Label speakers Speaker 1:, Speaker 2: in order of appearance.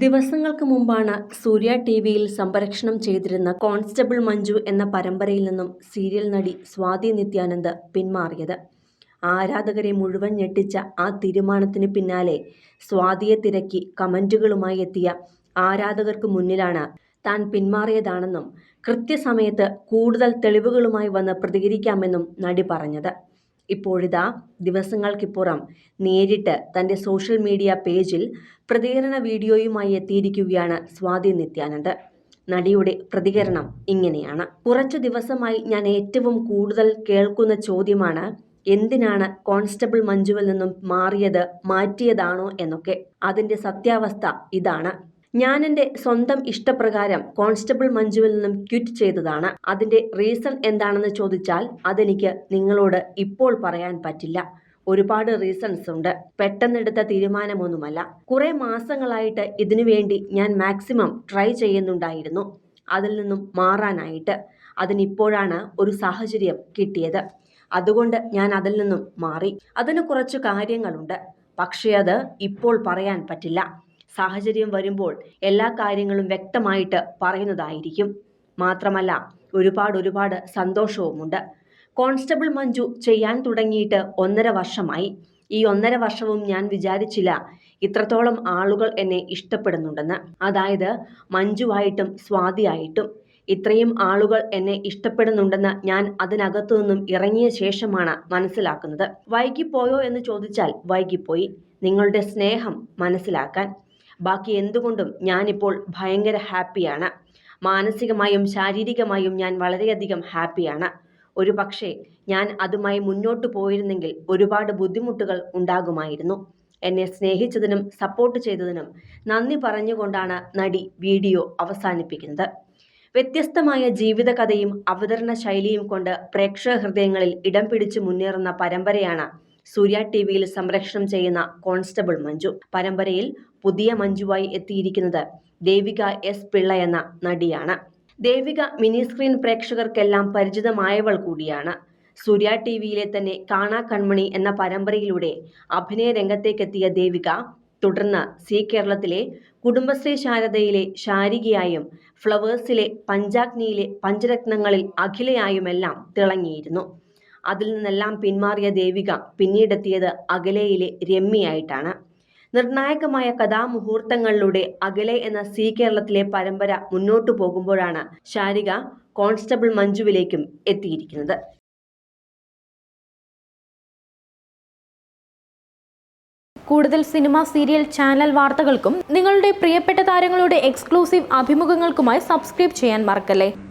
Speaker 1: ദിവസങ്ങൾക്ക് മുമ്പാണ് സൂര്യ ടി വിയിൽ സംപ്രേക്ഷണം ചെയ്തിരുന്ന കോൺസ്റ്റബിൾ മഞ്ജു എന്ന പരമ്പരയിൽ നിന്നും സീരിയൽ നടി സ്വാതി നിത്യാനന്ദ് പിന്മാറിയത്. ആരാധകരെ മുഴുവൻ ഞെട്ടിച്ച ആ തീരുമാനത്തിന് പിന്നാലെ സ്വാതിയെ തിരക്കി കമന്റുകളുമായി എത്തിയ ആരാധകർക്ക് മുന്നിലാണ് താൻ പിന്മാറിയതാണെന്നും കൃത്യസമയത്ത് കൂടുതൽ തെളിവുകളുമായി വന്ന് പ്രതികരിക്കാമെന്നും നടി പറഞ്ഞത്. ഇപ്പോഴിതാ ദിവസങ്ങൾക്കിപ്പുറം നേരിട്ട് തന്റെ സോഷ്യൽ മീഡിയ പേജിൽ പ്രതികരണ വീഡിയോയുമായി എത്തിയിരിക്കുകയാണ് സ്വാതി നിത്യാനന്ദ്. നടിയുടെ പ്രതികരണം ഇങ്ങനെയാണ്. കുറച്ചു ദിവസമായി ഞാൻ ഏറ്റവും കൂടുതൽ കേൾക്കുന്ന ചോദ്യമാണ് എന്തിനാണ് കോൺസ്റ്റബിൾ മഞ്ജുവിൽ നിന്നും മാറിയത് മാറ്റിയതാണോ എന്നൊക്കെ. അതിന്റെ സത്യാവസ്ഥ ഇതാണ്. ഞാൻ എന്റെ സ്വന്തം ഇഷ്ടപ്രകാരം കോൺസ്റ്റബിൾ മഞ്ജുവിൽ നിന്നും ക്വിറ്റ് ചെയ്തതാണ്. അതിന്റെ റീസൺ എന്താണെന്ന് ചോദിച്ചാൽ അതെനിക്ക് നിങ്ങളോട് ഇപ്പോൾ പറയാൻ പറ്റില്ല. ഒരുപാട് റീസൺസ് ഉണ്ട്. പെട്ടെന്നെടുത്ത തീരുമാനമൊന്നുമല്ല. കുറെ മാസങ്ങളായിട്ട് ഇതിനുവേണ്ടി ഞാൻ മാക്സിമം ട്രൈ ചെയ്യുന്നുണ്ടായിരുന്നു. അതിൽ നിന്നും മാറാനായിട്ട്. അതിനിപ്പോഴാണ് ഒരു സാഹചര്യം കിട്ടിയത്. അതുകൊണ്ട് ഞാൻ അതിൽ നിന്നും മാറി. അതിന് കുറച്ച് കാര്യങ്ങളുണ്ട്. പക്ഷേ അത് ഇപ്പോൾ പറയാൻ പറ്റില്ല. സാഹചര്യം വരുമ്പോൾ എല്ലാ കാര്യങ്ങളും വ്യക്തമായിട്ട് പറയുന്നതായിരിക്കും. മാത്രമല്ല ഒരുപാട് ഒരുപാട് സന്തോഷവുമുണ്ട്. കോൺസ്റ്റബിൾ മഞ്ജു ചെയ്യാൻ തുടങ്ങിയിട്ട് ഒന്നര വർഷമായി. ഈ ഒന്നര വർഷവും ഞാൻ വിചാരിച്ചില്ല ഇത്രത്തോളം ആളുകൾ എന്നെ ഇഷ്ടപ്പെടുന്നുണ്ടെന്ന്. അതായത് മഞ്ജുവായിട്ടും സ്വാതിയായിട്ടും. ഇത്രയും ആളുകൾ എന്നെ ഇഷ്ടപ്പെടുന്നുണ്ടെന്ന് ഞാൻ അതിനകത്തു നിന്നും ഇറങ്ങിയ ശേഷമാണ് മനസ്സിലാക്കുന്നത്. വൈകിപ്പോയോ എന്ന് ചോദിച്ചാൽ വൈകിപ്പോയി. നിങ്ങളുടെ സ്നേഹം മനസ്സിലാക്കാൻ. ബാക്കി എന്തുകൊണ്ടും ഞാനിപ്പോൾ ഭയങ്കര ഹാപ്പിയാണ്. മാനസികമായും ശാരീരികമായും ഞാൻ വളരെയധികം ഹാപ്പിയാണ്. ഒരു പക്ഷേ ഞാൻ അതുമായി മുന്നോട്ട് പോയിരുന്നെങ്കിൽ ഒരുപാട് ബുദ്ധിമുട്ടുകൾ ഉണ്ടാകുമായിരുന്നു. എന്നെ സ്നേഹിച്ചതിനും സപ്പോർട്ട് ചെയ്തതിനും നന്ദി പറഞ്ഞുകൊണ്ടാണ് നടി വീഡിയോ അവസാനിപ്പിക്കുന്നത്. വ്യത്യസ്തമായ ജീവിതകഥയും അവതരണ ശൈലിയും കൊണ്ട് പ്രേക്ഷക ഹൃദയങ്ങളിൽ ഇടം പിടിച്ചു മുന്നേറുന്ന പരമ്പരയാണ് സൂര്യ ടി വിയിൽ സംപ്രേഷണം ചെയ്യുന്ന കോൺസ്റ്റബിൾ മഞ്ജു. പരമ്പരയിൽ പുതിയ മഞ്ജുവായി എത്തിയിരിക്കുന്നത് ദേവിക എസ് പിള്ള എന്ന നടിയാണ്. ദേവിക മിനി സ്ക്രീൻ പ്രേക്ഷകർക്കെല്ലാം പരിചിതമായവൾ കൂടിയാണ്. സൂര്യ ടി വിയിലെ തന്നെ കാണാ കൺമണി എന്ന പരമ്പരയിലൂടെ അഭിനയ രംഗത്തേക്കെത്തിയ ദേവിക തുടർന്ന് സി കേരളത്തിലെ കുടുംബശ്രീ ശാരദയിലെ ശാരികയായും ഫ്ലവേഴ്സിലെ പഞ്ചാഗ്നിയിലെ പഞ്ചരത്നങ്ങളിൽ അഖിലയായുമെല്ലാം തിളങ്ങിയിരുന്നു. അതിൽ നിന്നെല്ലാം പിന്മാറിയ ദേവിക പിന്നീടെത്തിയത് അകലയിലെ രമ്യയായിട്ടാണ്. നിർണായകമായ കഥാമുഹൂർത്തങ്ങളിലൂടെ അകലെ എന്ന സി കേരളത്തിലെ പരമ്പര മുന്നോട്ടു പോകുമ്പോഴാണ് ശാരിക കോൺസ്റ്റബിൾ മഞ്ജുവിലേക്കും എത്തിയിരിക്കുന്നത്.
Speaker 2: കൂടുതൽ സിനിമ സീരിയൽ ചാനൽ വാർത്തകൾക്കും നിങ്ങളുടെ പ്രിയപ്പെട്ട താരങ്ങളുടെ എക്സ്ക്ലൂസീവ് അഭിമുഖങ്ങൾക്കുമായി സബ്സ്ക്രൈബ് ചെയ്യാൻ മറക്കല്ലേ?